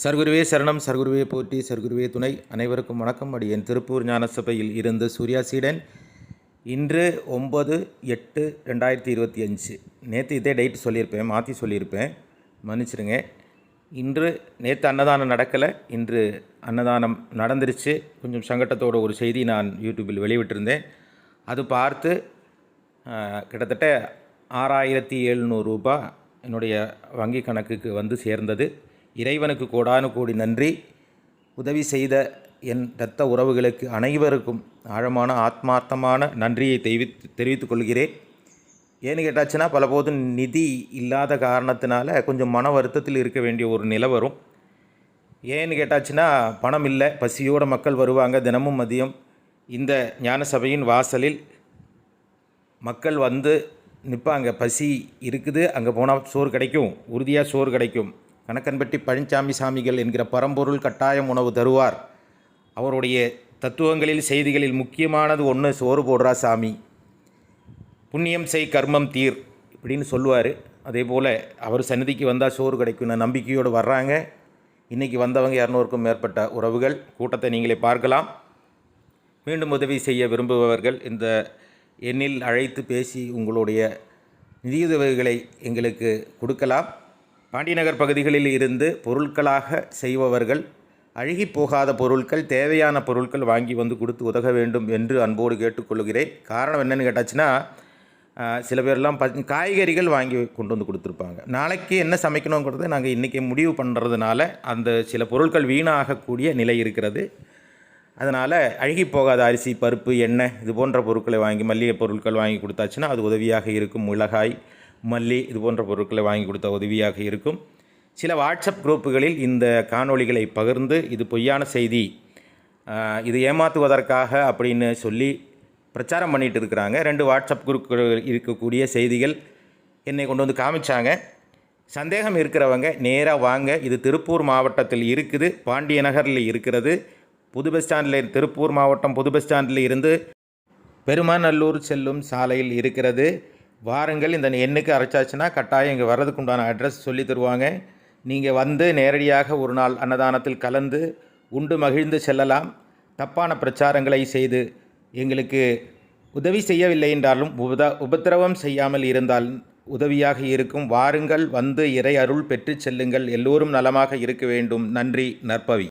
சர்க்குருவே சரணம் சர்க்குருவே போற்றி சர்க்குருவே துணை. அனைவருக்கும் வணக்கம். அடியேன் திருப்பூர் ஞானசபையில் இருந்து சூர்யா சீடன். இன்று ஒம்பது எட்டு ரெண்டாயிரத்தி இருபத்தி அஞ்சு. நேற்று இதே டேட் சொல்லியிருப்பேன் மாற்றி சொல்லியிருப்பேன். மன்னிச்சிடுங்க. இன்று நேற்று அன்னதானம் நடக்கலை. இன்று அன்னதானம் நடந்துருச்சு. கொஞ்சம் சங்கட்டத்தோட ஒரு செய்தி நான் யூடியூப்பில் வெளிவிட்டிருந்தேன் அது பார்த்து கிட்டத்தட்ட ஆறாயிரத்தி எழுநூறு ரூபாய் என்னுடைய வங்கி கணக்குக்கு வந்து சேர்ந்தது. இறைவனுக்கு கோடானு கோடி நன்றி. உதவி செய்த என் இரத்த உறவுகளுக்கு அனைவருக்கும் ஆழமான ஆத்மார்த்தமான நன்றியை தெரிவித்து தெரிவித்துக் கொள்கிறேன். ஏன்னு கேட்டாச்சுன்னா பலபோது நிதி இல்லாத காரணத்தினால கொஞ்சம் மன வருத்தத்தில் இருக்க வேண்டிய ஒரு நிலை வரும். ஏன்னு கேட்டாச்சுன்னா பணம் இல்லை பசியோடு மக்கள் வருவாங்க தினமும் மதியம். இந்த ஞான சபையின் வாசலில் மக்கள் வந்து நிற்பாங்க பசி இருக்குது அங்கே போனால் சோறு கிடைக்கும் உறுதியாக சோறு கிடைக்கும். கணக்கன்பட்டி பழனிசாமி சாமிகள் என்கிற பரம்பொருள் கட்டாயம் உணவு தருவார். அவருடைய தத்துவங்களில் செய்திகளில் முக்கியமானது ஒன்று சோறு போடுறா சாமி. புண்ணியம் செய் கர்மம் தீர் இப்படின்னு சொல்லுவார். அதே போல் அவர் சந்நிதிக்கு வந்தால் சோறு கிடைக்கும்னு நம்பிக்கையோடு வர்றாங்க. இன்றைக்கி வந்தவங்க இரநூறுக்கும் மேற்பட்ட உறவுகள். கூட்டத்தை நீங்களே பார்க்கலாம். மீண்டும் உதவி செய்ய விரும்புபவர்கள் இந்த எண்ணில் அழைத்து பேசி உங்களுடைய நிதியுதவிகளை எங்களுக்கு கொடுக்கலாம். பாண்டிநகர் பகுதிகளில் இருந்து பொருட்களாக செய்பவர்கள் அழுகி போகாத பொருட்கள் தேவையான பொருட்கள் வாங்கி வந்து கொடுத்து உதக வேண்டும் என்று அன்போடு கேட்டுக்கொள்கிறேன். காரணம் என்னென்னு கேட்டாச்சுன்னா சில பேர்லாம் ப காய்கறிகள் வாங்கி கொண்டு வந்து கொடுத்துருப்பாங்க. நாளைக்கு என்ன சமைக்கணுங்கிறத நாங்கள் இன்றைக்கி முடிவு பண்ணுறதுனால அந்த சில பொருட்கள் வீணாகக்கூடிய நிலை இருக்கிறது. அதனால் அழுகி போகாத அரிசி பருப்பு எண்ணெய் இது போன்ற பொருட்களை வாங்கி மல்லிகை பொருட்கள் வாங்கி கொடுத்தாச்சுன்னா அது உதவியாக இருக்கும். மிளகாய் மல்லி இது போன்ற பொருட்களை வாங்கி கொடுத்த உதவியாக இருக்கும். சில வாட்ஸ்அப் குரூப்புகளில் இந்த காணொளிகளை பகிர்ந்து இது பொய்யான செய்தி இது ஏமாற்றுவதற்காக அப்படின்னு சொல்லி பிரச்சாரம் பண்ணிகிட்டு இருக்கிறாங்க. ரெண்டு வாட்ஸ்அப் குரூப்புகள் இருக்கக்கூடிய செய்திகள் என்னை கொண்டு வந்து காமிச்சாங்க. சந்தேகம் இருக்கிறவங்க நேராக வாங்க. இது திருப்பூர் மாவட்டத்தில் இருக்குது. பாண்டிய நகரில் இருக்கிறது. புது பஸ் ஸ்டாண்டில் திருப்பூர் மாவட்டம் புது பஸ் ஸ்டாண்டில் இருந்து பெருமாநல்லூர் செல்லும் சாலையில் இருக்கிறது. வாருங்கள் இந்த எண்ணுக்கு அரைச்சாச்சுன்னா கட்டாயம் இங்கே வர்றதுக்கு உண்டான அட்ரஸ் சொல்லி தருவாங்க. நீங்கள் வந்து நேரடியாக ஒரு நாள் அன்னதானத்தில் கலந்து உண்டு மகிழ்ந்து செல்லலாம். தப்பான பிரச்சாரங்களை செய்து எங்களுக்கு உதவி செய்யவில்லை என்றாலும் உபத உபத்திரவம் செய்யாமல் இருந்தால் உதவியாக இருக்கும். வாருங்கள் வந்து இறை அருள் பெற்று செல்லுங்கள். எல்லோரும் நலமாக இருக்க வேண்டும். நன்றி நற்பவி.